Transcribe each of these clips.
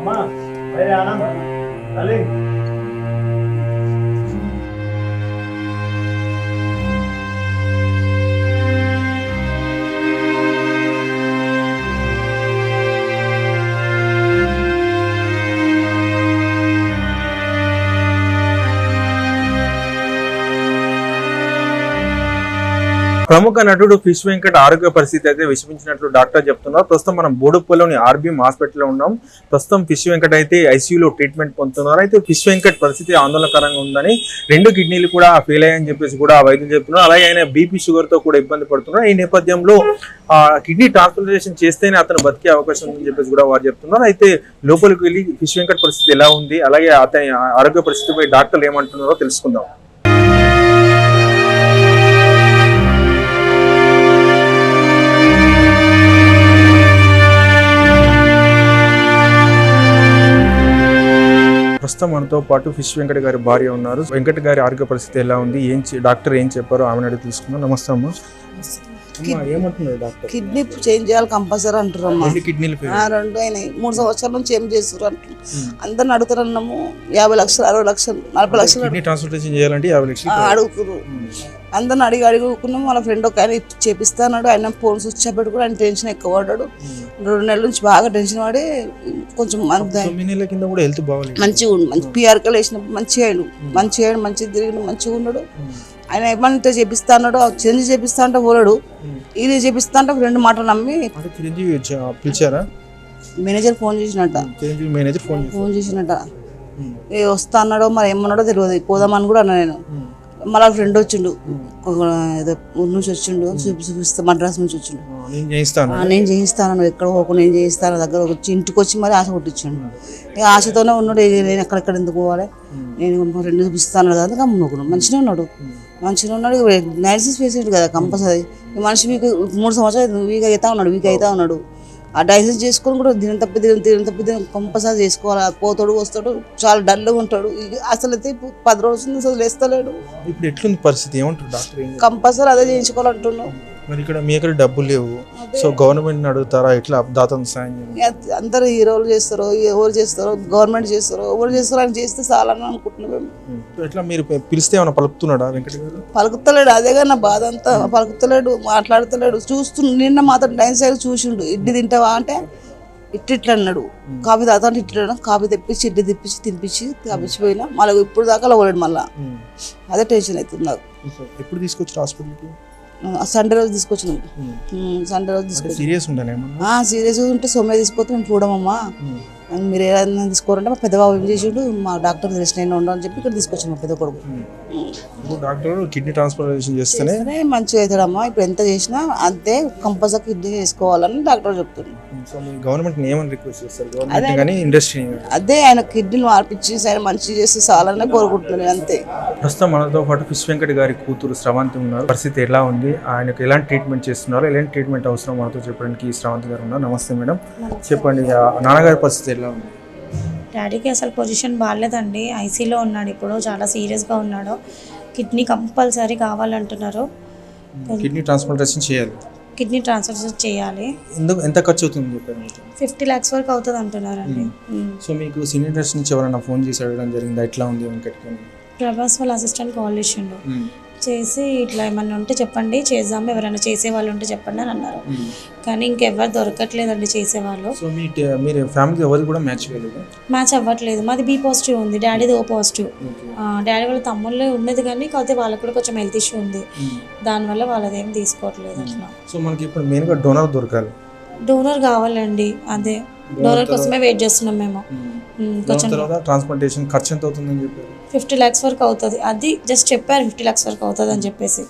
అమ్మా వేరే ఆనంద్ తల్లి. ప్రముఖ నటుడు ఫిష్ వెంకట్ ఆరోగ్య పరిస్థితి అయితే విషమించినట్లు డాక్టర్ చెప్తున్నారు. ప్రస్తుతం మనం బోడుప్పలోని ఆర్బీఎం హాస్పిటల్లో ఉన్నాం. ప్రస్తుతం ఫిష్ వెంకట్ అయితే ఐసీయూలో ట్రీట్మెంట్ పొందుతున్నారు. అయితే ఫిష్ వెంకట్ పరిస్థితి ఆందోళనకరంగా ఉందని రెండు కిడ్నీలు కూడా ఫెయిల్ అయ్యాయని చెప్పేసి కూడా వైద్యులు చెప్తున్నారు. అలాగే ఆయన బీపీ షుగర్తో కూడా ఇబ్బంది పడుతున్నారు. ఈ నేపథ్యంలో ఆ, కిడ్నీ ట్రాన్స్ప్లాంటేషన్ చేస్తేనే అతను బతికే అవకాశం ఉందని చెప్పేసి కూడా వారు చెప్తున్నారు. అయితే లోపలికి వెళ్ళి ఫిష్ వెంకట్ పరిస్థితి ఎలా ఉంది? అలాగే అతని ఆరోగ్య పరిస్థితిపై డాక్టర్లు ఏమంటున్నారో తెలుసుకుందాం. ప్రస్తుతం మనతో పాటు ఫిష్ వెంకట గారి భార్య ఉన్నారు. వెంకట గారి ఆరోగ్య పరిస్థితి ఎలా ఉంది? ఏం డాక్టర్ ఏం చెప్పారో ఆమెను అడిగి తెలుసుకుందాం. నమస్తే అమ్మా. అమ్మా, కిడ్నీ చేంజ్ చేయాలి కంపల్సరీ fail. ఆ, రెండు అయినాయి. మూడు సంవత్సరాల నుంచి ఏం చేస్తారు అంటారు అందరిని అడుగుతారన్నాము. యాభై లక్షలు అరవై లక్షలు నలభై లక్షలు చేయాలంటే యాభై లక్షలు. అడుగుతురు అందరిని అడిగి అడుగుకున్నాం. వాళ్ళ ఫ్రెండ్ ఒక ఆయన చేపిస్తా అన్నాడు ఆయన ఫోన్ స్విచ్ పెట్టుకుని ఆయన టెన్షన్ ఎక్కువ పడ్డాడు. రెండు నెలల నుంచి బాగా టెన్షన్ పడి కొంచెం కూడా మంచిగా మంచి పిఆర్కలు వేసినప్పుడు మంచిగా అయ్యాడు మంచిగా అయ్యాడు మంచిగా తిరిగి మంచిగా ఉన్నాడు. ఆయన ఏమంటే చేపిస్తా అన్నాడు చేంజ్ చేపిస్తా అంటే పోలాడు ఇది చేపిస్తా అంటే రెండు మాటలు నమ్మి చిరంజీవి పిలిచారా? మేనేజర్ ఫోన్ చేసినట్ట. చిరంజీవి మేనేజర్ ఫోన్ ఫోన్ చేసినట్ట. ఏ వస్తా అన్నాడో మరి ఏమన్నాడో తెలియదు. పోదామని కూడా అన్నా నేను. మళ్ళీ ఫ్రెండ్ వచ్చిండు. ఏదో ఊరు నుంచి వచ్చిండు. చూపి చూపిస్తా మద్రాస్ నుంచి వచ్చిండు. నేను చేయిస్తాను నేను చేయిస్తాను నువ్వు ఎక్కడ పోకు నేను చేయిస్తాను దగ్గర వచ్చి ఇంటికి వచ్చి మరి ఆశ కొట్టించాడు. ఇక ఆశతోనే ఉన్నాడు. "ఏ, నేను ఎక్కడెక్కడ ఎందుకు పోవాలి? నేను మా ఫ్రెండ్ చూపిస్తాను కదా అందుకే అమ్ముకున్నాడు మంచిగా ఉన్నాడు. మంచిగా ఉన్నాడు. డయాలసిస్ పేషెంట్ కదా కంపల్సరీ. మనిషి వీక్ మూడు సంవత్సరాలు వీక్ అవుతా ఉన్నాడు వీక్ అవుతా ఉన్నాడు. ఆ డయాలసిస్ చేసుకొని కూడా దినం తప్పి దినం దినం తప్పి దినం కంపల్సరీ చేసుకోవాలి. పోతాడు వస్తాడు చాలా డల్గా ఉంటాడు. అసలు అయితే పది రోజుల నుంచి అసలు లేస్తలేడు. ఇప్పుడు ఎట్లుంది పరిస్థితి? ఏమంటారు డాక్టర్? కంపల్సరీ అదే చేయించుకోవాలంటున్నావు. మరి ఇక్కడ మీ దగ్గర డబ్బులు లేవు. సో గవర్నమెంట్ అడుగుతారా? ఎట్లా దాతను సాయం అందరు హీరోలు చేస్తారో ఎవరు చేస్తారో గవర్నమెంట్ చేస్తారో ఎవరు చేస్తారో అని చేస్తే చాలని అనుకుంటున్నాం ఎట్లా మీరు పిలిస్తే ఏమైనా పలుకుతున్నాడా వెంకట పలుకుతలేడు అదేగా నా బాధ అంతా. పలుకుతలేడు మాట్లాడతలేడు. చూస్తు నిన్న మాత్రం టైం సైడ్ చూసిండు ఇడ్లీ తింటావా అంటే ఇట్టి ఇట్లా అన్నాడు కాఫీ అంటే ఇట్లా. కాఫీ తెప్పించి ఇడ్లీ తెప్పించి తినిపించి తెప్పించిపోయినా మళ్ళీ ఇప్పుడు దాకా పోలేడు మళ్ళీ. అదే టెన్షన్ అవుతుంది నాకు. ఎప్పుడు తీసుకొచ్చారు హాస్పిటల్కి? సండే రోజు తీసుకొచ్చినాం. సండే రోజు అంటే తీసుకొచ్చి సీరియస్ ఉంటే సొమ్మే తీసుకొస్తే మేము చూడమమ్మా. అని మీరు ఏదైనా తీసుకోరంటే మా పెద్దబాబు ఏం చేసిండు మా డాక్టర్ తెలిసిన ఉండవు అని చెప్పి ఇక్కడ తీసుకొచ్చాను మా పెద్ద కొడుకు. ఇప్పుడు డాక్టర్ కిడ్నీ ట్రాన్స్ప్లాంటేషన్ చేస్తేనే సరే మంచిగా అవుతాడమ్మా. ఇప్పుడు ఎంత చేసినా అంతే కంపల్సరీ కిడ్నీ చేసుకోవాలని డాక్టర్ గవర్నమెంట్ ఏమని రిక్వెస్ట్ చేస్తారు? గవర్నమెంట్ కానీ ఇండస్ట్రీ అదే ఆయన కిడ్నీలు మార్పించి ఆయన మంచిగా చేస్తే చాలని కోరుకుంటున్నాను అంతే. ప్రస్తుతం మనతో పాటు ఫిష్ వెంకట్ గారి కూతురు స్రవంతి ఉన్నారు. పరిస్థితి ఎలా ఉంది? ఆయనకు ఎలాంటి ట్రీట్మెంట్ చేస్తున్నారు? ఎలాంటి ట్రీట్మెంట్ అవసరం? మనతో చెప్పడానికి ఈ స్రవంతి గారు ఉన్నారు. నమస్తే మేడం. చెప్పండి నాన్నగారి పరిస్థితి ఎలా ఉంది. డాడీకి అసలు పొజిషన్ బాగాలేదండి. ఐసీలో ఉన్నాడు ఇప్పుడు. చాలా సీరియస్గా ఉన్నాడు. కిడ్నీ కంపల్సరీ కావాలంటున్నారు. కిడ్నీ ట్రాన్స్ప్లాంటేషన్ చేయాలి. కిడ్నీ ట్రాన్స్ఫర్ చేయాలి. ఎందుకు ఎంత ఖర్చు అవుతుంది చెప్పారు? ఫిఫ్టీ ల్యాక్స్ వరకు అవుతుంది అంటున్నారండి. సో మీకు సీనియర్ నుంచి ఎవరైనా ఫోన్ చేసి అడగడం జరిగింది? ఎట్లా ఉంది ప్రభాస్ వాళ్ళ అసిస్టెంట్ కాల్ చేసిండు. చేసి ఇట్లా ఏమన్నా ఉంటే చెప్పండి చేద్దాము. ఎవరైనా చేసే వాళ్ళు ఉంటే చెప్పండి అని అన్నారు. కానీ ఇంకెవరు దొరకట్లేదండి చేసేవాళ్ళు. సో మీ మీరు ఫ్యామిలీ ఎవరికి కూడా మ్యాచ్ మ్యాచ్ అవ్వట్లేదు. మాది బీ పాజిటివ్ ఉంది. డాడీది ఓ పాజిటివ్. డాడీ వాళ్ళ తమ్ముళ్ళే ఉన్నది కానీ కాకపోతే వాళ్ళకి కూడా కొంచెం హెల్త్ ఇష్యూ ఉంది. దానివల్ల వాళ్ళది తీసుకోవట్లేదు అట్లా. సో మనకి ఇప్పుడు మెయిన్గా డోనర్ దొరకాలి. డోనర్ కావాలండి. అదే. డోనర్ కోసమే వెయిట్ చేస్తున్నాం మేము. కొంచెం ట్రాన్స్ప్లాంటేషన్ ఖర్చు ఎంత అవుతుందని చెప్పారు? ఫిఫ్టీ ల్యాక్స్ వరకు అవుతుంది. అది జస్ట్ చెప్పారు ఫిఫ్టీ ల్యాక్స్ వరకు అవుతుంది అని చెప్పేసి.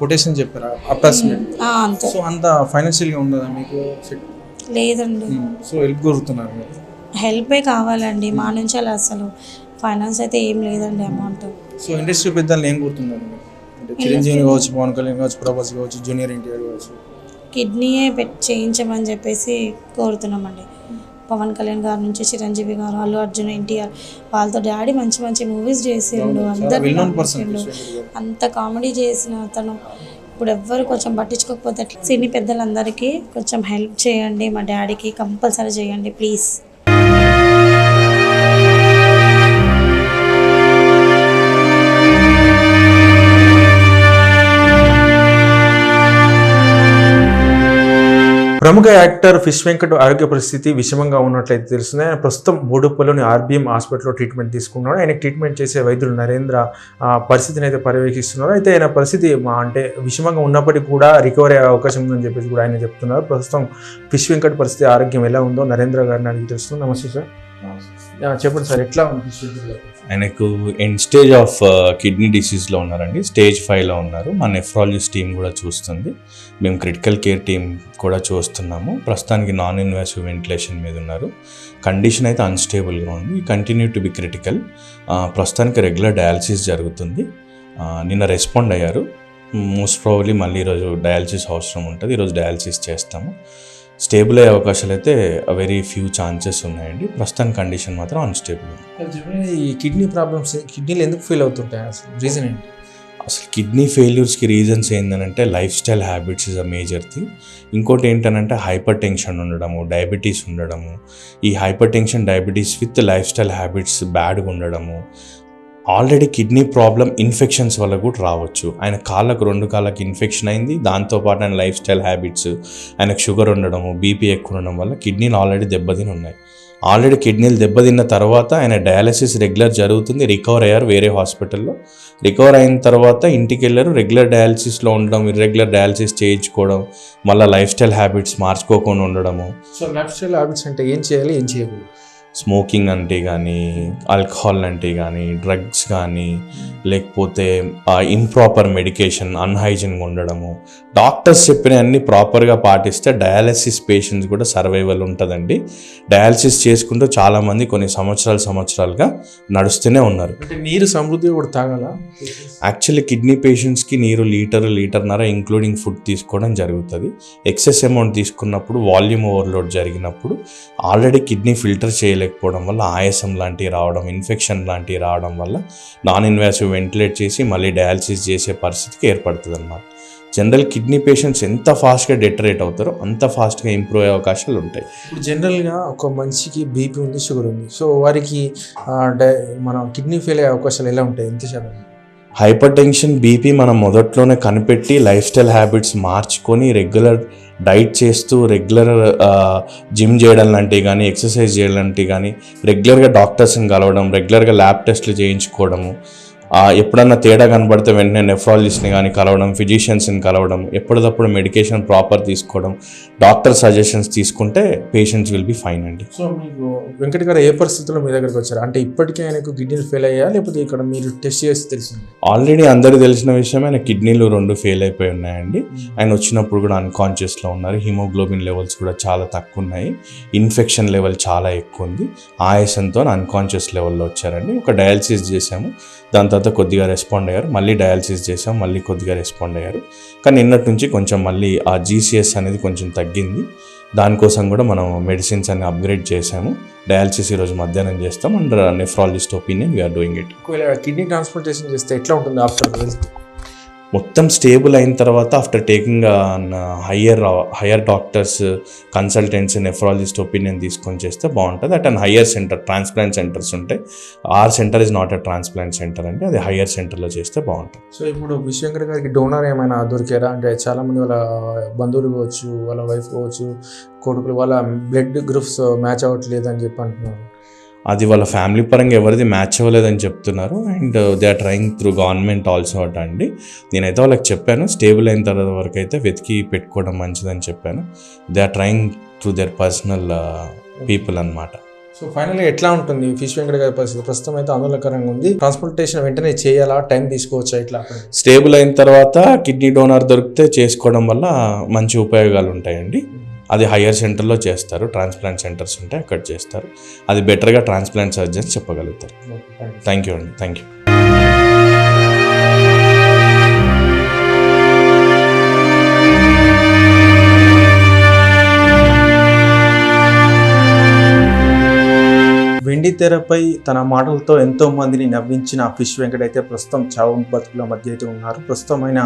కొటేషన్ చెప్పారా? అప్రాక్సిమేట్ అంతే. సో అంత ఫైనాన్షియల్గా ఉండదా మీకు? లేదండి. సో హెల్ప్ కోరుతున్నారు హెల్పే కావాలండి. మా నుంచి అలా అసలు ఫైనాన్స్ అయితే ఏం లేదండి అమౌంట్ సో ఇండస్ట్రీ పెద్దలు ఏం కోరుతున్నారు అంటే చిరంజీవి కావచ్చు పవన్ కళ్యాణ్ కావచ్చు ప్రభాస్ కావచ్చు జూనియర్ ఎన్టీఆర్ కావచ్చు. కిడ్నీయే చేయించమని చెప్పేసి కోరుతున్నామండి. పవన్ కళ్యాణ్ గారి నుంచి చిరంజీవి గారు అల్లు అర్జున్ ఎన్టీఆర్ వాళ్ళతో డాడీ మంచి మంచి మూవీస్ చేసిండు అందరు అంత కామెడీ చేసిన అతను. ఇప్పుడు ఎవ్వరు కొంచెం పట్టించుకోకపోతే? సినీ పెద్దలందరికీ కొంచెం హెల్ప్ చేయండి మా డాడీకి కంపల్సరీ చేయండి ప్లీజ్ ప్రముఖ యాక్టర్ ఫిష్ వెంకట్ ఆరోగ్య పరిస్థితి విషమంగా ఉన్నట్లయితే తెలుస్తుంది. ఆయన ప్రస్తుతం బోడుప్పలోని ఆర్బీఎం హాస్పిటల్లో ట్రీట్మెంట్ తీసుకున్నాడు ఆయన ట్రీట్మెంట్ చేసే వైద్యులు నరేంద్ర పరిస్థితిని అయితే పర్యవేక్షిస్తున్నారు. అయితే ఆయన పరిస్థితి మా అంటే విషమంగా ఉన్నప్పటికీ కూడా రికవరీ అయ్యే అవకాశం ఉందని చెప్పేసి కూడా ఆయన చెప్తున్నారు. ప్రస్తుతం ఫిష్ వెంకట్ పరిస్థితి ఆరోగ్యం ఎలా ఉందో నరేంద్ర గారిని అడిగి తెలుస్తుంది నమస్తే సార్. చెప్పండి సార్ ఎట్లా ఉంది ఆయనకు ఎండ్ స్టేజ్ ఆఫ్ కిడ్నీ డిసీజ్లో ఉన్నారండి. స్టేజ్ ఫైవ్లో ఉన్నారు. మా నెఫ్రాలజిస్ట్ టీం కూడా చూస్తుంది. మేము క్రిటికల్ కేర్ టీం కూడా చూస్తున్నాము. ప్రస్తుతానికి నాన్ ఇన్వాసివ్ వెంటిలేషన్ మీద ఉన్నారు. కండిషన్ అయితే అన్స్టేబుల్గా ఉంది. కంటిన్యూ టు బి క్రిటికల్ ప్రస్తుతానికి రెగ్యులర్ డయాలసిస్ జరుగుతుంది. నిన్న రెస్పాండ్ అయ్యారు. Hmm, మోస్ట్ ప్రాబ్లీ మళ్ళీ ఈరోజు డయాలసిస్ అవసరం ఉంటుంది. ఈరోజు డయాలసిస్ చేస్తాము. స్టేబుల్ అయ్యే అవకాశాలు అయితే వెరీ ఫ్యూ ఛాన్సెస్ ఉన్నాయండి. ప్రస్తుతానికి కండిషన్ మాత్రం అన్స్టేబుల్ ఉంది. ఈ కిడ్నీ ప్రాబ్లమ్స్ కిడ్నీలు ఎందుకు ఫెయిల్ అవుతుంటాయి? అసలు రీజన్ ఏంటి? అసలు కిడ్నీ ఫెయిల్యూర్స్కి రీజన్స్ ఏంటంటే lifestyle habits is a major thing ఇంకోటి ఏంటంటే హైపర్ టెన్షన్ ఉండడము డయాబెటీస్ ఉండడము. ఈ hypertension diabetes with lifestyle habits బ్యాడ్గా ఉండడము. ఆల్రెడీ కిడ్నీ ప్రాబ్లం ఇన్ఫెక్షన్స్ వల్ల కూడా రావచ్చు. ఆయన కాళ్ళకు రెండు కాళ్ళకి ఇన్ఫెక్షన్ అయింది. దాంతోపాటు ఆయన లైఫ్ స్టైల్ హ్యాబిట్స్ ఆయనకు షుగర్ ఉండడము బీపీ ఎక్కువ ఉండడం వల్ల కిడ్నీలు ఆల్రెడీ దెబ్బతిని ఉన్నాయి. ఆల్రెడీ కిడ్నీలు దెబ్బతిన్న తర్వాత ఆయన డయాలసిస్ రెగ్యులర్ జరుగుతుంది. రికవర్ అయ్యారు వేరే హాస్పిటల్లో. రికవర్ అయిన తర్వాత ఇంటికి వెళ్ళారు. రెగ్యులర్ డయాలసిస్లో ఉండడం ఇర్రెగ్యులర్ డయాలసిస్ చేయించుకోవడం మళ్ళీ లైఫ్ స్టైల్ హ్యాబిట్స్ మార్చుకోకుండా ఉండడము. సో లైఫ్ స్టైల్ హ్యాబిట్స్ అంటే ఏం చేయాలి ఏం చేయకూడదు? స్మోకింగ్ అంటే కానీ ఆల్కహాల్ అంటే కానీ డ్రగ్స్ కానీ లేకపోతే ఇంప్రాపర్ మెడికేషన్ అన్హైజీన్గా ఉండడము. డాక్టర్స్ చెప్పిన అన్ని ప్రాపర్గా పాటిస్తే డయాలసిస్ పేషెంట్స్ కూడా సర్వైవల్ ఉంటుందండి. డయాలసిస్ చేసుకుంటూ చాలామంది కొన్ని సంవత్సరాలు సంవత్సరాలుగా నడుస్తూనే ఉన్నారు. అంటే నీరు సమృద్ధిగా కూడా తాగాల? యాక్చువల్లీ కిడ్నీ పేషెంట్స్కి నీరు లీటర్ లీటర్నర ఇంక్లూడింగ్ ఫుడ్ తీసుకోవడం జరుగుతుంది. ఎక్సెస్ అమౌంట్ తీసుకున్నప్పుడు వాల్యూమ్ ఓవర్లోడ్ జరిగినప్పుడు ఆల్రెడీ కిడ్నీ ఫిల్టర్ చేయలేకపోవడం వల్ల ఆయాసం లాంటివి రావడం ఇన్ఫెక్షన్ లాంటివి రావడం వల్ల నాన్ ఇన్వాసివ్ వెంటిలేట్ చేసి మళ్ళీ డయాలసిస్ చేసే పరిస్థితికి ఏర్పడుతుంది అనమాట జనరల్ కిడ్నీ పేషెంట్స్ ఎంత ఫాస్ట్గా డెటరేట్ అవుతారో అంత ఫాస్ట్గా ఇంప్రూవ్ అయ్యే అవకాశాలు ఉంటాయి. ఇప్పుడు జనరల్గా ఒక మనిషికి బీపీ ఉంది షుగర్ ఉంది. సో వారికి మన కిడ్నీ ఫెయిల్ అయ్యే అవకాశాలు ఎలా ఉంటాయి? ఎంత శాతం? హైపర్ టెన్షన్ బీపీ మనం మొదట్లోనే కనిపెట్టి లైఫ్ స్టైల్ హ్యాబిట్స్ మార్చుకొని రెగ్యులర్ డైట్ చేస్తూ రెగ్యులర్ జిమ్ చేయడం లాంటివి కానీ ఎక్సర్సైజ్ చేయడం లాంటివి కానీ రెగ్యులర్గా డాక్టర్స్ని కలవడం రెగ్యులర్గా ల్యాబ్ టెస్ట్లు చేయించుకోవడము ఎప్పుడన్నా తేడా కనబడితే వెంటనే నెఫ్రాలజిస్ట్ని కానీ కలవడం ఫిజిషియన్స్ని కలవడం ఎప్పటికప్పుడు మెడికేషన్ ప్రాపర్ తీసుకోవడం డాక్టర్ సజెషన్స్ తీసుకుంటే పేషెంట్స్ విల్ బి ఫైన్ అండి. సో మీకు వెంకట గారు ఏ పరిస్థితుల్లో మీ దగ్గరికి వచ్చారు? అంటే ఇప్పటికే ఆయనకు కిడ్నీలు ఫెయిల్ అయ్యా? లేకపోతే ఇక్కడ మీరు టెస్ట్ చేసి తెలిసింది? ఆల్రెడీ అందరికీ తెలిసిన విషయం ఆయన కిడ్నీలు రెండు ఫెయిల్ అయిపోయి ఉన్నాయండి. ఆయన వచ్చినప్పుడు కూడా అన్కాన్షియస్లో ఉన్నారు. హిమోగ్లోబిన్ లెవెల్స్ కూడా చాలా తక్కువ ఉన్నాయి ఇన్ఫెక్షన్ లెవెల్ చాలా ఎక్కువ ఉంది ఆయాసంతో అన్కాన్షియస్ లెవెల్లో వచ్చారండి. ఒక డయాలసిస్ చేశాము. దాని తర్వాత కొద్దిగా రెస్పాండ్ అయ్యారు. మళ్ళీ డయాలసిస్ చేసాం మళ్ళీ కొద్దిగా రెస్పాండ్ అయ్యారు. కానీ నిన్నటి నుంచి కొంచెం మళ్ళీ ఆ జీసీఎస్ అనేది కొంచెం తగ్గింది. దానికోసం కూడా మనం మెడిసిన్స్ అన్ని అప్గ్రేడ్ చేసాము డయాలసిస్ ఈరోజు మధ్యాహ్నం చేస్తాం. And nephrologist opinion we are doing it ఒకవేళ కిడ్నీ ట్రాన్స్ప్లాంటేషన్ చేస్తే ఎట్లా ఉంటుంది ఆఫ్టర్ మొత్తం స్టేబుల్ అయిన తర్వాత after taking higher higher doctors consultants nephrologist opinion తీసుకొని చేస్తే బాగుంటుంది. At and higher centre transplant centres ఉంటాయి or centre is not a transplant centre అంటే అది హయ్యర్ సెంటర్లో చేస్తే బాగుంటుంది. సో ఇప్పుడు విశ్వంకర్ గారికి డోనర్ ఏమైనా దొరికారా? అంటే చాలామంది వాళ్ళ బంధువులు కావచ్చు వాళ్ళ వైఫ్ కావచ్చు కొడుకులు వాళ్ళ బ్లడ్ గ్రూప్స్ మ్యాచ్ అవ్వట్లేదు అని చెప్పి అంటున్నారు. అది వాళ్ళ ఫ్యామిలీ పరంగా ఎవరిది మ్యాచ్ అవ్వలేదని చెప్తున్నారు. And they are trying through government also అట అండి. నేనైతే వాళ్ళకి చెప్పాను స్టేబుల్ అయిన తర్వాత వరకు అయితే వెతికి పెట్టుకోవడం మంచిదని చెప్పాను. They are trying through their personal people అన్నమాట. సో ఫైనల్గా ఎట్లా ఉంటుంది ఫిష్ వెంకట గారి పరిస్థితి? ప్రస్తుతం అయితే ఆందోళనకరంగా ఉంది. ట్రాన్స్ప్లాంటేషన్ వెంటనే చేయాలా? టైం తీసుకోవచ్చా ఇట్లా స్టేబుల్ అయిన తర్వాత కిడ్నీ డోనర్ దొరికితే చేసుకోవడం వల్ల మంచి ఉపయోగాలు ఉంటాయండి. అది హయ్యర్ సెంటర్లో చేస్తారు. ట్రాన్స్ప్లాంట్ సెంటర్స్ ఉంటాయి అక్కడ చేస్తారు. అది బెటర్గా ట్రాన్స్ప్లాంట్ సర్జన్స్ చెప్పగలుగుతారు. థ్యాంక్ యూ అండి. థ్యాంక్ యూ వెండి తెరపై తన మాటలతో ఎంతో మందిని నవ్వించిన ఫిష్ వెంకట్ అయితే ప్రస్తుతం చావు బతుకుల మధ్య అయితే ఉన్నారు. ప్రస్తుతం ఆయన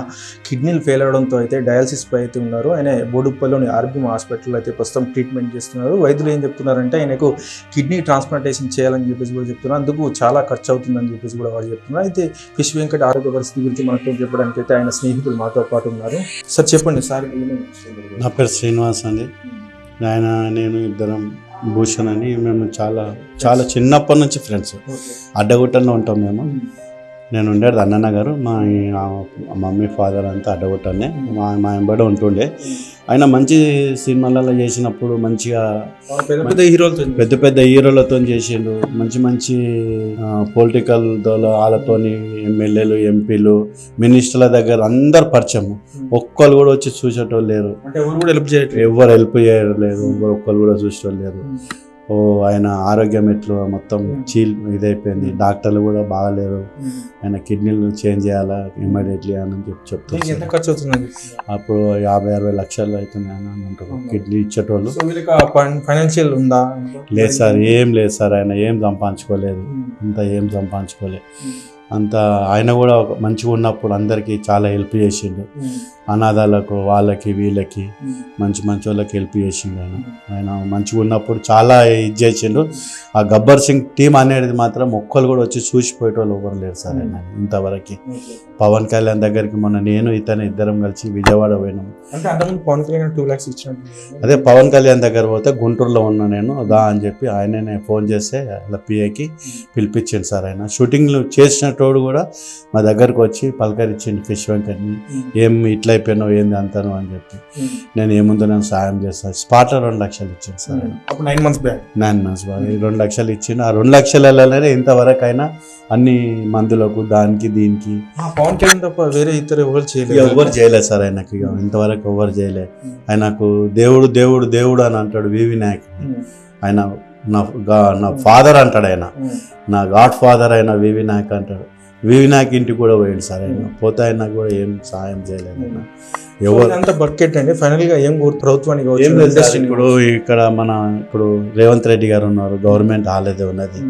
కిడ్నీలు ఫెయిల్ అవడంతో అయితే డయాలసిస్ పై అయితే ఉన్నారు. ఆయన బోడుప్పల్లోని ఆర్బీఎం హాస్పిటల్లో అయితే ప్రస్తుతం ట్రీట్మెంట్ చేస్తున్నారు. వైద్యులు ఏం చెప్తున్నారంటే ఆయనకు కిడ్నీ ట్రాన్స్ప్లాంటేషన్ చేయాలని చెప్పేసి కూడా చెప్తున్నారు. అందుకు చాలా ఖర్చు అవుతుందని చెప్పేసి కూడా వాళ్ళు చెప్తున్నారు. అయితే ఫిష్ వెంకట్ ఆరోగ్య పరిస్థితి గురించి మనతో చెప్పడానికి అయితే ఆయన స్నేహితులు మాతో పాటు ఉన్నారు. సార్ చెప్పండి. సార్ నా పేరు శ్రీనివాస్ అండి. ఆయన నేను ఇద్దరం భూషణ్ అని మేము చాలా చాలా చిన్నప్పటి నుంచి ఫ్రెండ్స్ అడ్డగుట్టలో ఉంటాం మేము. నేను ఉండేది అన్నన్న గారు మా మమ్మీ ఫాదర్ అంతా అడ్డగుట్టనే మా మా ఎంబడి ఉంటుండే. ఆయన మంచి సినిమాలలో చేసినప్పుడు మంచిగా పెద్ద పెద్ద హీరోలతో పెద్ద పెద్ద హీరోలతో చేసిండు. మంచి మంచి పొలిటికల్ వాళ్ళతోని ఎమ్మెల్యేలు ఎంపీలు మినిస్టర్ల దగ్గర అందరు పరిచయం. ఒక్కరు కూడా వచ్చి చూసేటోళ్ళు లేరు. ఎవరు హెల్ప్ చేయలేదు ఎవరు ఒక్కరు కూడా చూసేటోళ్ళు లేరు. ఓ ఆయన ఆరోగ్యం ఎట్లు మొత్తం చీల్ ఇదైపోయింది. డాక్టర్లు కూడా బాగలేరు. ఆయన కిడ్నీలు చేంజ్ చేయాలా ఇమ్మీడియట్లీ అని చెప్పి చెప్తారు అప్పుడు యాభై అరవై లక్షలు అవుతున్నాయి అని అంటారు. కిడ్నీ ఇచ్చేటోళ్ళు. ఫైనాన్షియల్ ఉందా? లేదు సార్ ఏం లేదు సార్ ఆయన ఏం సంపాదించుకోలేదు. అంత ఏం సంపాదించుకోలేదు అంత ఆయన కూడా మంచిగా ఉన్నప్పుడు అందరికీ చాలా హెల్ప్ చేసిండు. అనాథాలకు వాళ్ళకి వీళ్ళకి మంచి మంచి వాళ్ళకి హెల్ప్ చేసిండు ఆయన. ఆయన మంచిగా ఉన్నప్పుడు చాలా ఇది చేసిండు. ఆ గబ్బర్ సింగ్ టీం అనేది మాత్రం ఒక్కరు కూడా వచ్చి చూసిపోయేటోళ్ళు ఎవరు లేరు సార్ ఆయన ఇంతవరకు. పవన్ కళ్యాణ్ దగ్గరికి మొన్న నేను ఇతను ఇద్దరం కలిసి విజయవాడ పోయినాం. అంటే అంతకుముందు పవన్ కళ్యాణ్ టూ ఇచ్చినట్టు అదే పవన్ కళ్యాణ్ దగ్గర పోతే గుంటూరులో ఉన్నా నేను దా అని చెప్పి ఆయననే ఫోన్ చేస్తే అలా పిఏకి పిలిపించిండు సార్ ఆయన. షూటింగ్లు చేసినటోడు కూడా మా దగ్గరకు వచ్చి పలకరించిండు ఫిష్ వెంకట్ని. ఏం ఇట్లా అయిపోయినావు ఏంది అంతాను అని చెప్పి. నేను ఏముందో నేను సాయం చేస్తాను స్పాట్లో రెండు లక్షలు ఇచ్చింది సార్ ఆయన. అప్పుడు nine months back nine months ఈ రెండు లక్షలు ఇచ్చిండు. ఆ రెండు లక్షలలోనే ఇంతవరకు అయినా అన్ని మందులకు దానికి దీనికి. పవన్ కళ్యాణ్ తప్ప వేరే ఇతరు ఎవరు చేయలేదు. ఎవరు చేయలేదు సార్ ఆయనకి. ఇంతవరకు ఎవరు చేయలేదు. ఆయనకు దేవుడు దేవుడు దేవుడు అని అంటాడు వి వినాయక్ ఆయన నా నా ఫాదర్ అంటాడు ఆయన. నా గాడ్ ఫాదర్ అయిన వి వినాయక్ అంటాడు. వినాయక్ ఇంటికి కూడా పోయింది సార్ ఆయన. పోతే ఆయన కూడా ఏం సాయం చేయలేదు ఆయన. ఎవరు అంత బకెట్ అండి. ఫైనల్గా ఏం ప్రభుత్వానికి ఏం లేదు ఇప్పుడు ఇక్కడ మన ఇప్పుడు రేవంత్ రెడ్డి గారు ఉన్నారు. గవర్నమెంట్ హాలేదే ఉన్నది.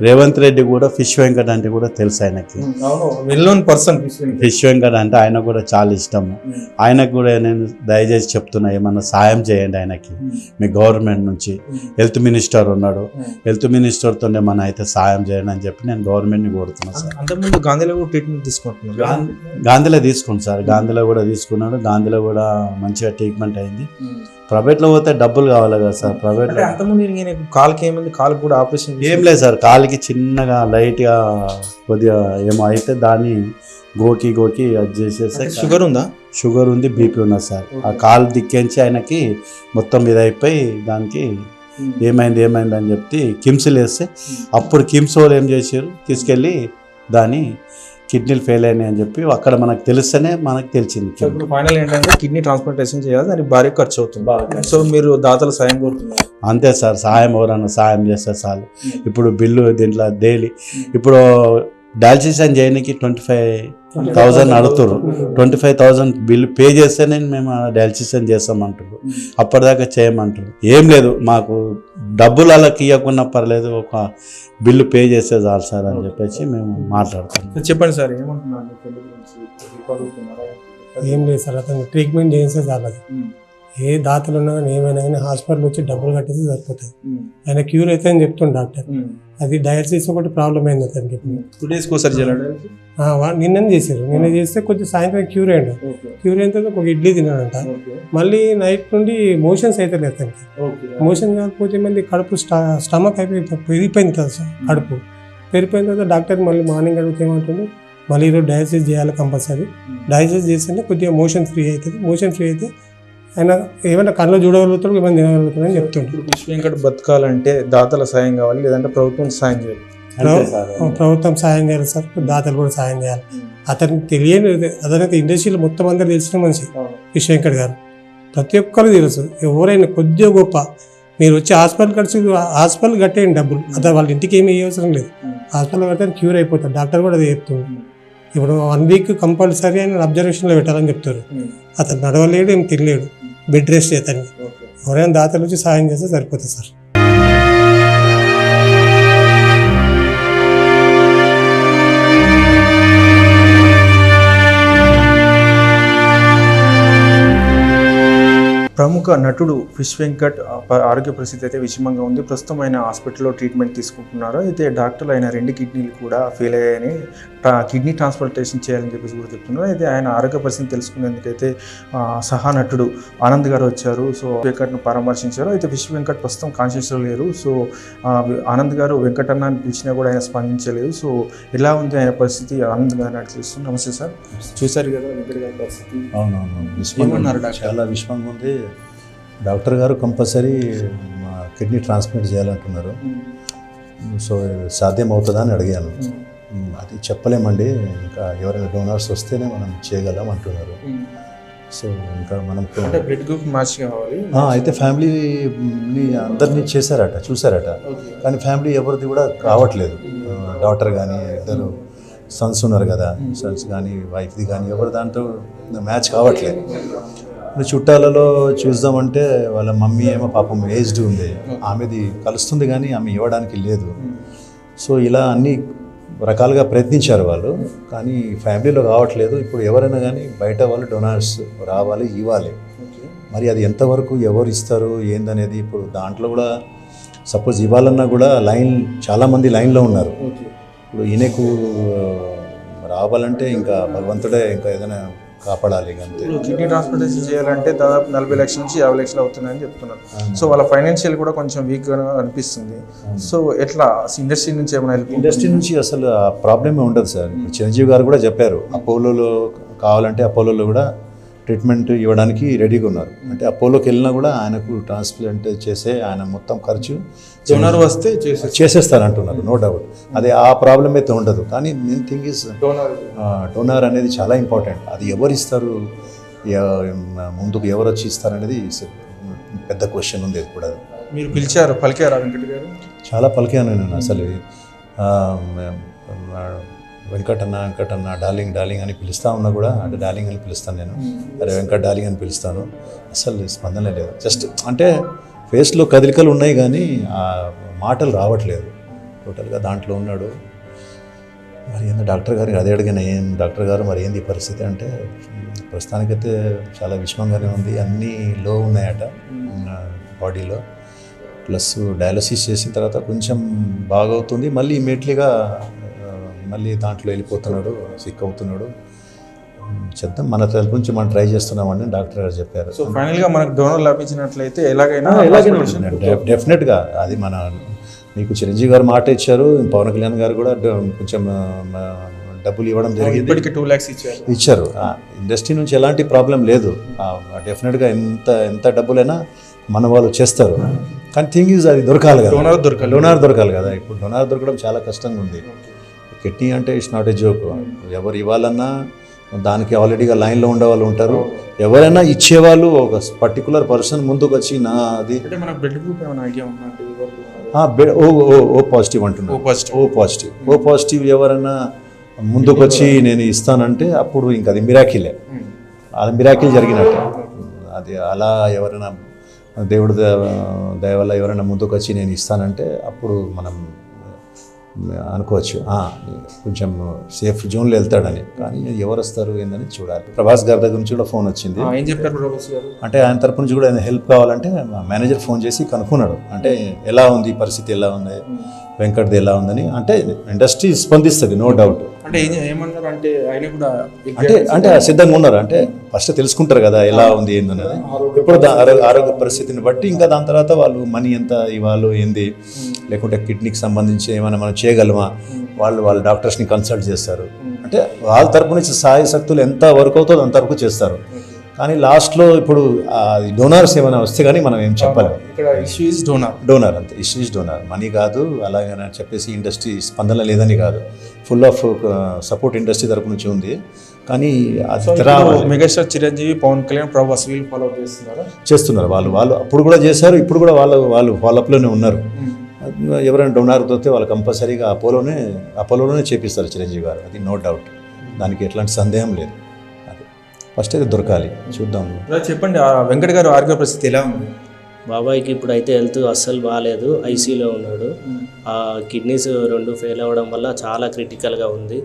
రేవంత్ రెడ్డి కూడా ఫిష్ వెంకట్ అంటే కూడా తెలుసు ఆయనకి. Person fish Venkat. అంటే ఆయన కూడా చాలా ఇష్టము. ఆయనకు కూడా నేను దయచేసి చెప్తున్నా ఏమన్నా సాయం చేయండి ఆయనకి. మీ గవర్నమెంట్ నుంచి హెల్త్ మినిస్టర్ ఉన్నాడు. హెల్త్ మినిస్టర్తోనే మన అయితే సాయం చేయండి అని చెప్పి నేను గవర్నమెంట్ని కోరుతున్నా సార్. అంతకుముందు గాంధీలో కూడా ట్రీట్మెంట్ తీసుకుంటున్నారు. గాంధీలో తీసుకుంది సార్. గాంధీలో కూడా తీసుకున్నాడు. గాంధీలో కూడా మంచిగా ట్రీట్మెంట్ అయింది. ప్రైవేట్లో పోతే డబ్బులు కావాలి కదా సార్ ప్రైవేట్లో. అంతకుముందు కాలుకి ఏమైంది? కాలు కూడా ఆపరేషన్ ఏం లేదు సార్ కాలికి చిన్నగా లైట్గా కొద్దిగా ఏమో అయితే దాన్ని గోకి గోకి అది చేసేస్తే షుగర్ ఉందా? షుగర్ ఉంది బీపీ ఉన్నది సార్. ఆ కాలు దిక్కించి ఆయనకి మొత్తం ఇది అయిపోయి దానికి ఏమైంది ఏమైంది అని చెప్పి కిమ్స్లు వేస్తే అప్పుడు కిమ్స్ వాళ్ళు ఏం చేశారు? తీసుకెళ్ళి దాన్ని కిడ్నీలు ఫెయిల్ అయినాయి అని చెప్పి అక్కడ మనకు తెలిస్తేనే మనకు తెలిసింది ఇప్పుడు ఫైనల్ ఏంటంటే కిడ్నీ ట్రాన్స్ప్లాంటేషన్ చేయాలి దానికి భారీ ఖర్చు అవుతుంది. సో మీరు దాతల సాయం కోరుతున్నారు. అంతే సార్ సాయం ఎవరన్నా సాయం చేస్తే చాలు. ఇప్పుడు బిల్లు దీంట్లో డైలీ ఇప్పుడు డయాలసిస్ అని చేయడానికి ట్వంటీ ఫైవ్ థౌజండ్ అడుగుతారు twenty five thousand bill pay చేస్తేనే మేము డయాలసిస్ చేస్తామంటారు అప్పటిదాకా చేయమంటారు ఏం లేదు మాకు డబ్బులు అలా ఇవ్వకున్నా పర్లేదు ఒక బిల్లు పే చేస్తే చాలు సార్ అని చెప్పేసి మేము మాట్లాడతాం చెప్పండి సార్ ఏమంటున్నారు? ఏం లేదు సార్ అతను ట్రీట్మెంట్ చేస్తే చాలు అది. ఏ దాతలు ఉన్నా కానీ ఏమైనా కానీ హాస్పిటల్ వచ్చి డబ్బులు కట్టేసి సరిపోతుంది ఆయన క్యూర్ అయితే అని చెప్తుండు డాక్టర్. అది డయాలసిస్ ఒకటి ప్రాబ్లం అయింది అతనికి టూ ఒకసారి వా- నిన్ననే చేశారు. నిన్న చేస్తే కొంచెం సాయంత్రం క్యూర్ అయ్యాడు. క్యూర్ అయిన తర్వాత ఒక ఇడ్లీ తిన్నాడంట. మళ్ళీ నైట్ నుండి మోషన్స్ అయితే లేదు అతనికి. మోషన్ కాకపోతే మళ్ళీ కడుపు స్ట స్టమక్ అయిపోయి పెరిగిపోయింది కదా సార్ కడుపు. పెరిగిపోయిన తర్వాత డాక్టర్ మళ్ళీ మార్నింగ్ అడిగితే ఏమంటుంది మళ్ళీ ఈరోజు డయాలసిస్ చేయాలి కంపల్సరీ. డయాలసిస్ చేస్తేనే కొద్దిగా మోషన్ ఫ్రీ అవుతుంది. మోషన్ ఫ్రీ అయితే ఆయన ఏమైనా కళ్ళు చూడగలుగుతాడు ఏమైనా తినగలుగుతాడు అని చెప్తుంటాడు ఇప్పుడు విశ్వ వెంకట్ బతకాలంటే దాతల సాయం కావాలి లేదంటే ప్రభుత్వం సాయం చేయాలి. ప్రభుత్వం సాయం చేయాలి సార్ దాతలు కూడా సాయం చేయాలి. అతనికి తెలియని అతనికి ఇండస్ట్రీలో మొత్తం అందరు తెలిసిన మనిషి విశ్వశంకర్ గారు. ప్రతి ఒక్కరు తెలుసు ఎవరైనా కొద్దిగా గొప్ప మీరు వచ్చి హాస్పిటల్ ఖర్చు హాస్పిటల్ కట్టేయండి డబ్బులు అదే వాళ్ళ ఇంటికి ఏమీ అవసరం లేదు. హాస్పిటల్ కడితే క్యూర్ అయిపోతారు డాక్టర్ కూడా అదే చెప్తుంది ఇప్పుడు వన్ వీక్ కంపల్సరీ ఆయన అబ్జర్వేషన్లో పెట్టాలని చెప్తారు. అతను నడవలేడు ఏం తినలేడు. బెడ్ రెస్ట్ చేతానికి ఎవరైనా దాతలు నుంచి సహాయం చేస్తే సరిపోతుంది సార్. ప్రముఖ నటుడు ఫిష్ వెంకట్ ఆరోగ్య పరిస్థితి అయితే విషమంగా ఉంది. ప్రస్తుతం ఆయన హాస్పిటల్లో ట్రీట్మెంట్ తీసుకుంటున్నారు. అయితే డాక్టర్లు ఆయన రెండు కిడ్నీలు కూడా ఫెయిల్ అయ్యాయని కిడ్నీ ట్రాన్స్ప్లాంటేషన్ చేయాలని చెప్పేసి కూడా చెప్తున్నారు. అయితే ఆయన ఆరోగ్య పరిస్థితిని తెలుసుకునేందుకైతే ఆ, సహా నటుడు ఆనంద్ గారు వచ్చారు. సో వెంకట్ను పరామర్శించారు. అయితే ఫిష్ వెంకట్ ప్రస్తుతం కాన్షియస్లో లేరు. సో ఆనంద్ గారు వెంకటన్న అని పిలిచినా కూడా ఆయన స్పందించలేదు. సో ఎలా ఉంది ఆయన పరిస్థితి? ఆనంద్ గారిని అడిగి తెలుస్తుంది నమస్తే సార్. చూశారు కదా వెంకట్ గారి పరిస్థితి. అవునవును? చాలా విషమంగా ఉంది. డాక్టర్ గారు కంపల్సరీ కిడ్నీ ట్రాన్స్ప్లాంట్ చేయాలంటున్నారు. సో సాధ్యం అవుతుందా అని అడిగాను. అది చెప్పలేమండి. ఇంకా ఎవరైనా డోనర్స్ వస్తేనే మనం చేయగలం అంటున్నారు. సో ఇంకా మనం అంటే బ్లడ్ గ్రూప్ మ్యాచ్ కావాలి. ఆ, అయితే ఫ్యామిలీని అందరినీ చేశారట చూశారట. కానీ ఫ్యామిలీ ఎవరిది కూడా కావట్లేదు డాటర్ కానీ ఇద్దరు సన్స్ ఉన్నారు కదా సన్స్ కానీ వైఫ్ది కానీ ఎవరి దాంట్లో మ్యాచ్ కావట్లేదు చుట్టాలలో చూద్దామంటే వాళ్ళ మమ్మీ ఏమో పాపం ఏజ్డ్ ఉంది. ఆమెది కలుస్తుంది కానీ ఆమె ఇవ్వడానికి లేదు. సో ఇలా అన్ని రకాలుగా ప్రయత్నించారు వాళ్ళు కానీ ఫ్యామిలీలో కావట్లేదు. ఇప్పుడు ఎవరైనా కానీ బయట వాళ్ళు డొనార్స్ రావాలి ఇవ్వాలి. మరి అది ఎంతవరకు ఎవరు ఇస్తారు ఏందనేది ఇప్పుడు దాంట్లో కూడా సపోజ్ ఇవ్వాలన్నా కూడా లైన్ చాలామంది లైన్లో ఉన్నారు. ఇప్పుడు ఈయనకు రావాలంటే ఇంకా భగవంతుడే ఇంకా ఏదైనా కాపాడాలి అంతే. కిడ్నీ ట్రాన్స్ప్లాంటేషన్ చేయాలంటే దాదాపు నలభై లక్షల నుంచి యాభై లక్షలు అవుతున్నాయని చెప్తున్నారు. సో వాళ్ళ ఫైనాన్షియల్ కూడా కొంచెం వీక్గా అనిపిస్తుంది. సో ఎట్లా ఇండస్ట్రీ నుంచి ఏమైనా ఇండస్ట్రీ నుంచి అసలు ప్రాబ్లమే ఉండదు సార్. చిరంజీవి గారు కూడా చెప్పారు అపోలోలో కావాలంటే అపోలోలో కూడా ట్రీట్మెంట్ ఇవ్వడానికి రెడీగా ఉన్నారు. అంటే అపోలోకి వెళ్ళినా కూడా ఆయనకు ట్రాన్స్ప్లాంట్ చేసే ఆయన మొత్తం ఖర్చు డోనర్ వస్తే చేసే చేసేస్తారంటున్నారు నో డౌట్ అదే ఆ ప్రాబ్లం అయితే ఉండదు. కానీ main thing is donor donor అనేది చాలా ఇంపార్టెంట్ అది ఎవరు ఇస్తారు? ముందుకు ఎవరు వచ్చి ఇస్తారు అనేది పెద్ద క్వశ్చన్ ఉంది అది కూడా. మీరు పిలిచారు పలికారా వెంకట గారు? చాలా పలికాను నేను అసలు. వెంకటన్న వెంకటన్న డార్లింగ్ డార్లింగ్ అని పిలుస్తా ఉన్నా కూడా అంటే డార్లింగ్ అని పిలుస్తాను నేను. అరే వెంకట్ డార్లింగ్ అని పిలుస్తాను. అసలు స్పందన లేదు. జస్ట్ అంటే ఫేస్లో కదలికలు ఉన్నాయి కానీ ఆ మాటలు రావట్లేదు. టోటల్గా దాంట్లో ఉన్నాడు. మరి ఏందో డాక్టర్ గారికి అదే అడిగిన ఏం డాక్టర్ గారు మరి ఏంది పరిస్థితి అంటే ప్రస్తుతానికైతే చాలా విషమంగానే ఉంది. అన్నీ లో ఉన్నాయట బాడీలో. ప్లస్ డయాలసిస్ చేసిన తర్వాత కొంచెం బాగవుతుంది. మళ్ళీ ఇమీడియట్లీగా మళ్ళీ దాంట్లో వెళ్ళిపోతున్నాడు సిక్ అవుతున్నాడు. చేద్దాం మన తరపు నుంచి మనం ట్రై చేస్తున్నామని డాక్టర్ గారు చెప్పారు. సో ఫైనల్గా మనకు డోనర్ లభించినట్లయితే ఎలాగైనా డెఫినెట్గా అది మన మీకు చిరంజీవి గారు మాట ఇచ్చారు పవన్ కళ్యాణ్ గారు కూడా కొంచెం డబ్బులు ఇవ్వడం జరిగింది. ఇప్పటికి టూ ల్యాక్స్ ఇచ్చారు. ఇచ్చారు. ఆ, ఇండస్ట్రీ నుంచి ఎలాంటి ప్రాబ్లం లేదు. డెఫినెట్గా ఎంత ఎంత డబ్బులైనా మన వాళ్ళు చేస్తారు. కానీ థింగ్ ఈజ్ అది దొరకాలి కదా. డోనర్ దొరకాలి. డోనార్ దొరకాలి కదా. ఇప్పుడు డోనార్ దొరకడం చాలా కష్టంగా ఉంది. కిడ్నీ అంటే ఇట్స్ నాట్ ఏ జోక్. ఎవరు ఇవ్వాలన్నా దానికి ఆల్రెడీగా లైన్లో ఉండే వాళ్ళు ఉంటారు. ఎవరైనా ఇచ్చేవాళ్ళు ఒక పర్టికులర్ పర్సన్ ముందుకు వచ్చి నా అది ఓ ఓ ఓ పాజిటివ్ అంటున్నారు O positive O positive O positive ఎవరైనా ముందుకు వచ్చి నేను ఇస్తానంటే అప్పుడు ఇంకా అది మిరాకిలే అది మిరాకిల్ జరిగినట్టు. అది అలా ఎవరైనా దేవుడు దయ వల్ల ఎవరైనా ముందుకు వచ్చి నేను ఇస్తానంటే అప్పుడు మనం అనుకోవచ్చు. కొంచెం సేఫ్ జోన్లో వెళ్తాడని. కానీ ఎవరు వస్తారు ఏందని చూడాలి. ప్రభాస్ గారి దగ్గర నుంచి కూడా ఫోన్ వచ్చింది. ఏం చెప్పారు ప్రభాస్ గారు? అంటే ఆయన తరపు నుంచి కూడా ఏదైనా హెల్ప్ కావాలంటే మేనేజర్ ఫోన్ చేసి కనుక్కున్నాడు. అంటే ఎలా ఉంది పరిస్థితి ఎలా ఉంది వెంకట్ది ఎలా ఉందని. అంటే ఇండస్ట్రీ స్పందిస్తుంది నో డౌట్ అంటే ఏమన్నారు? అంటే ఆయన కూడా అంటే అంటే సిద్ధంగా ఉన్నారు. అంటే ఫస్ట్ తెలుసుకుంటారు కదా ఎలా ఉంది ఏందన్నది ఇప్పుడు ఆరోగ్య పరిస్థితిని బట్టి ఇంకా దాని తర్వాత వాళ్ళు మనీ ఎంత ఇవ్వాలో ఏంది. లేకుంటే కిడ్నీకి సంబంధించి ఏమైనా మనం చేయగలమా? వాళ్ళు వాళ్ళ డాక్టర్స్ని కన్సల్ట్ చేస్తారు. అంటే వాళ్ళ తరపు నుంచి సహాయ శక్తులు ఎంత వరకు అవుతుందో అంతవరకు చేస్తారు. కానీ లాస్ట్లో ఇప్పుడు డోనార్స్ ఏమైనా వస్తే కానీ మనం ఏం చెప్పలేము ఇక్కడ ఇష్యూ ఇస్ డోనర్. డోనర్ అంతే. డోనర్. మనీ కాదు అలాగని చెప్పేసి ఇండస్ట్రీ స్పందన లేదని కాదు. ఫుల్ ఆఫ్ సపోర్ట్ ఇండస్ట్రీ తరపు నుంచి ఉంది. కానీ అది మెగాస్టార్ చిరంజీవి పవన్ కళ్యాణ్ ప్రభాస్ వీళ్ళు ఫాలో చేస్తున్నారా? చేస్తున్నారు. వాళ్ళు వాళ్ళు అప్పుడు కూడా చేశారు ఇప్పుడు కూడా వాళ్ళు వాళ్ళు ఫాలోఅప్లోనే ఉన్నారు. ఎవరైనా డొనార్ దొరికితే వాళ్ళు కంపల్సరీగా అపోలోనే అపోలోనే చేపిస్తారు చిరంజీవి గారు. అది నో డౌట్ దానికి ఎట్లాంటి సందేహం లేదు. అది ఫస్ట్ అయితే దొరకాలి. చూద్దాం. చెప్పండి ఆ వెంకట్ గారు ఆరోగ్య పరిస్థితి ఎలా ఉంది? బాబాయ్కి ఇప్పుడు అయితే హెల్త్ అస్సలు బాగాలేదు. ఐసీలో ఉన్నాడు. ఆ కిడ్నీస్ రెండు ఫెయిల్ అవ్వడం వల్ల చాలా క్రిటికల్గా ఉంది.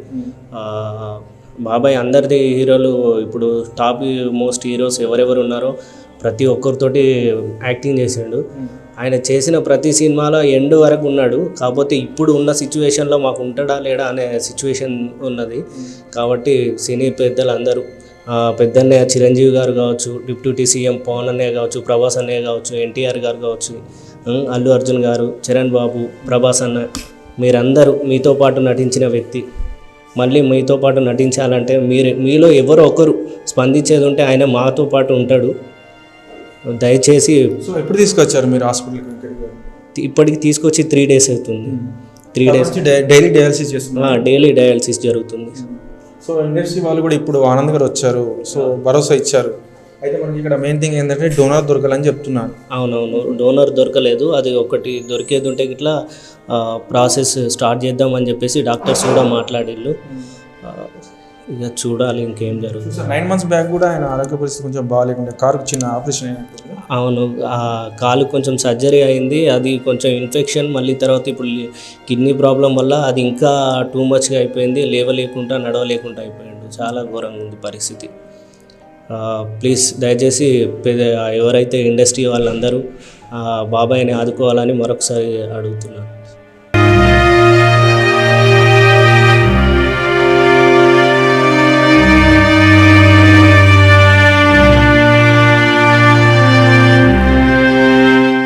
ఆ, బాబాయ్ అందరిది హీరోలు ఇప్పుడు టాప్ మోస్ట్ హీరోస్ ఎవరెవరు ఉన్నారో ప్రతి ఒక్కరితోటి యాక్టింగ్ చేసిండు. ఆయన చేసిన ప్రతి సినిమాలో ఎండ్ వరకు ఉన్నాడు. కాకపోతే ఇప్పుడు ఉన్న సిచ్యువేషన్లో మాకు ఉంటాడా లేడా అనే సిచ్యువేషన్ ఉన్నది. కాబట్టి సినీ పెద్దలు అందరూ ఆ, పెద్దన్నయ్య చిరంజీవి గారు కావచ్చు డిప్యూటీ సీఎం పవన్ అన్నయ్య కావచ్చు ప్రభాస్ అన్నయ్య కావచ్చు ఎన్టీఆర్ గారు కావచ్చు అల్లు అర్జున్ గారు చరణ్ బాబు ప్రభాస్ అన్న మీరందరూ మీతో పాటు నటించిన వ్యక్తి. మళ్ళీ మీతో పాటు నటించాలంటే మీరు మీలో ఎవరో ఒకరు స్పందించేది ఉంటే ఆయన మాతో పాటు ఉంటాడు. దయచేసి సో ఎప్పుడు తీసుకొచ్చారు మీరు హాస్పిటల్కి ఇప్పటికి తీసుకొచ్చి త్రీ డేస్ అవుతుంది. Three days. డైలీ డయాలసిస్ చేస్తున్నారు. డైలీ డయాలసిస్ జరుగుతుంది. సో ఇండస్ట్రీ వాళ్ళు కూడా ఇప్పుడు ఆనంద్ గారు వచ్చారు. సో భరోసా ఇచ్చారు. అయితే మనకి ఇక్కడ మెయిన్ థింగ్ ఏంటంటే డోనర్ దొరకాలని చెప్తున్నారు. అవునవును. డోనర్ దొరకలేదు. అది ఒకటి దొరికేది ఉంటే ఇట్లా ప్రాసెస్ స్టార్ట్ చేద్దామని చెప్పేసి డాక్టర్స్ కూడా మాట్లాడిళ్ళు. ఇక చూడాలి ఇంకేం జరుగుతుంది. సో నైన్ మంత్స్ బ్యాక్ కూడా ఆయన ఆరోగ్య పరిస్థితి కొంచెం బాగాలేకుండా. కారుకు చిన్న ఆపరేషన్ అయినట్టు అవును ఆ కాలు కొంచెం సర్జరీ అయింది అది కొంచెం ఇన్ఫెక్షన్ మళ్ళీ తర్వాత ఇప్పుడు కిడ్నీ ప్రాబ్లం వల్ల అది ఇంకా టూ మచ్గా అయిపోయింది లేవలేకుండా నడవలేకుండా అయిపోయాడు. చాలా ఘోరంగా ఉంది పరిస్థితి. ప్లీజ్ దయచేసి పెద్ద ఎవరైతే ఇండస్ట్రీ వాళ్ళందరూ ఆ బాబాయ్ని ఆదుకోవాలని మరొకసారి అడుగుతున్నాను.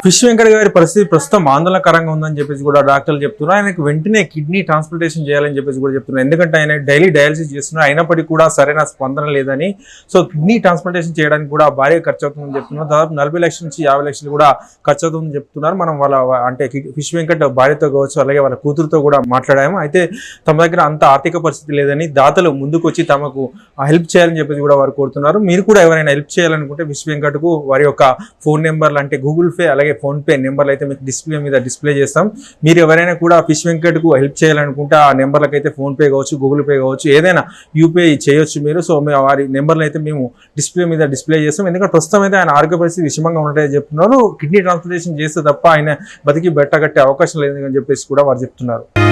ఫిష్ వెంకట గారి పరిస్థితి ప్రస్తుతం ఆందోళనకరంగా ఉందని చెప్పేసి కూడా డాక్టర్లు చెప్తున్నారు. ఆయనకు వెంటనే కిడ్నీ ట్రాన్స్ప్లాంటేషన్ చేయాలని చెప్పేసి కూడా చెప్తున్నారు. ఎందుకంటే ఆయన డైలీ డయాలసిస్ చేస్తున్నారు. అయినప్పటికీ కూడా సరైన స్పందన లేదని. సో కిడ్నీ ట్రాన్స్ప్లాంటేషన్ చేయడానికి కూడా భారీ ఖర్చు అవుతుందని చెప్తున్నారు. దాదాపు నలభై లక్షల నుంచి యాభై లక్షలు కూడా ఖర్చు అవుతుందని చెప్తున్నారు. మనం వాళ్ళ అంటే కి- ఫిష్ భార్యతో కావచ్చు అలాగే వాళ్ళ కూతురుతో కూడా మాట్లాడాము. అయితే తమ దగ్గర అంత ఆర్థిక పరిస్థితి లేదని దాతలు ముందుకు వచ్చి తమకు హెల్ప్ చేయాలని చెప్పేసి కూడా వారు కోరుతున్నారు. మీరు కూడా ఎవరైనా హెల్ప్ చేయాలనుకుంటే విశ్వ వెంకట్కు వారి యొక్క ఫోన్ నెంబర్లు అంటే గూగుల్ పే అలాగే ఫోన్పే నెంబర్లు అయితే మీకు డిస్ప్లే మీద డిస్ప్లే చేస్తాం. మీరు ఎవరైనా కూడా ఫిష్ వెంకట్కు హెల్ప్ చేయాలనుకుంటే ఆ నెంబర్లకు అయితే ఫోన్పే కావచ్చు గూగుల్ పే కావచ్చు ఏదైనా యూపీఐ చేయొచ్చు మీరు. సో మేము వారి నెంబర్లు అయితే మేము డిస్ప్లే మీద డిస్ప్లే చేస్తాం. ఎందుకంటే ప్రస్తుతం అయితే ఆయన ఆరోగ్య పరిస్థితి విషమంగా ఉంటాయని చెప్తున్నారు. కిడ్నీ ట్రాన్స్ప్లాంటేషన్ చేస్తే తప్ప ఆయన బతికి బెట్టగట్టే అవకాశం లేదని చెప్పేసి కూడా వారు చెప్తున్నారు.